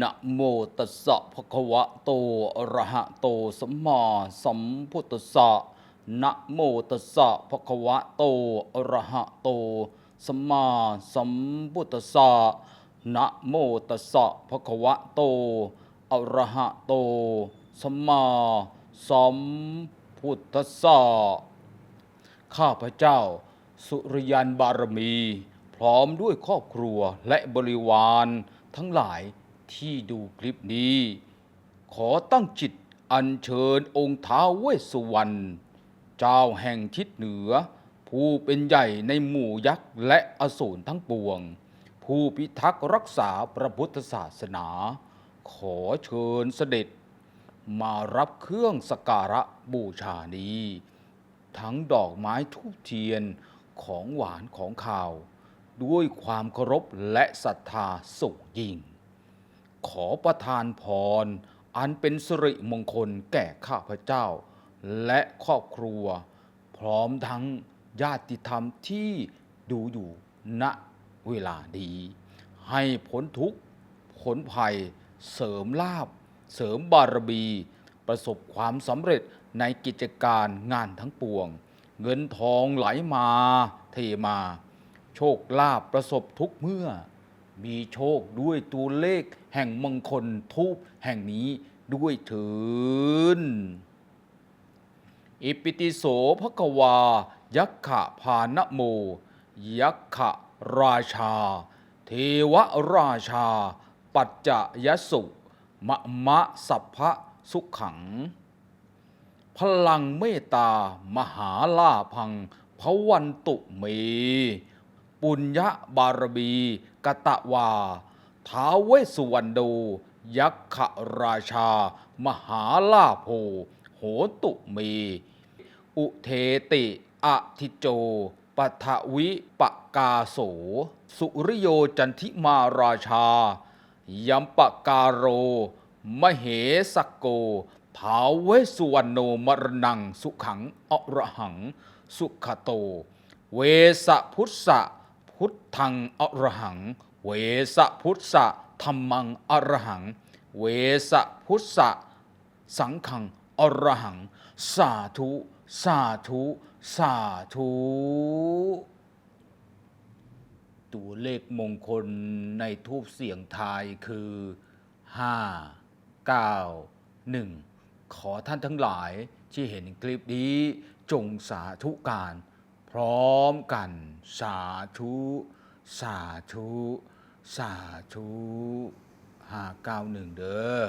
นะโมตัสสะภะคะวะโตอะระหะโตสัมมาสัมพุทธัสสะนะโมตัสสะภะคะวะโตอะระหะโตสัมมาสัมพุทธัสสะนะโมตัสสะภะคะวะโตอะระหะโตสัมมาสัมพุทธัสสะข้าพเจ้า สุริยันบารมี พร้อมด้วยครอบครัวและบริวารทั้งหลาย ที่ดูคลิปนี้ ขอตั้งจิตอัญเชิญองค์ท้าวเวสสุวรรณเจ้าแห่งทิศเหนือ ผู้เป็นใหญ่ในหมู่ยักษ์และอสูรทั้งปวง ผู้พิทักษ์รักษาพระพุทธศาสนา ขอเชิญเสด็จ มารับเครื่องสกการะบูชานี้ ทั้งดอกไม้ทูบเทียนของหวานของข่าว ด้วยความเคารพและศรัทธาสูงยิ่ง ขอประทานพร อันเป็นสิริมงคลแก่ข้าพเจ้า และครอบครัว พร้อมทั้งญาติธรรมที่ดูอยู่ณเวลานี้ให้พ้นทุกข์พ้นภัย เสริมลาบ เสริมบารมี ประสบความสำเร็จในกิจการงานทั้งปวง เงินทองไหลมา เทมา โชคลาภประสบทุกเมื่อ มีโชคด้วยตัวเลขแห่งมงคลทูปแห่งนี้ด้วยเถินอิปิติโสภควา ยักขะพานโม ยักขะราชา เทวราชา ปัจจยสุมะมะสัพพะสุขขัง พลังเมตตามหาลาพังพวันตุเม ปุญญบารมีกตะวา ท้าเวสุวรรณโด ยักขราชา มหาลาโภโหตุเมอุเทติอทิโจปทวิปกาโส สุริโยจันทิมาราชา ยัมปกาโร มเหสกโกท้าวเวสุวรรณโนมรณัง สุขังอระหัง สุขโต เวสพุทธะ พุทธังอรหัง เวสะพุทธะธรรมังอรหัง เวสะพุทธะสังขังอรหัง สาธุ สาธุ สาธุ ตัวเลขมงคลในทูปเสียงทายคือ 5 9 1 ขอท่านทั้งหลายที่เห็นคลิปนี้จงสาธุการ พร้อมกันสาธุสาธุสาธุห้าเก้าหนึ่งเด้อ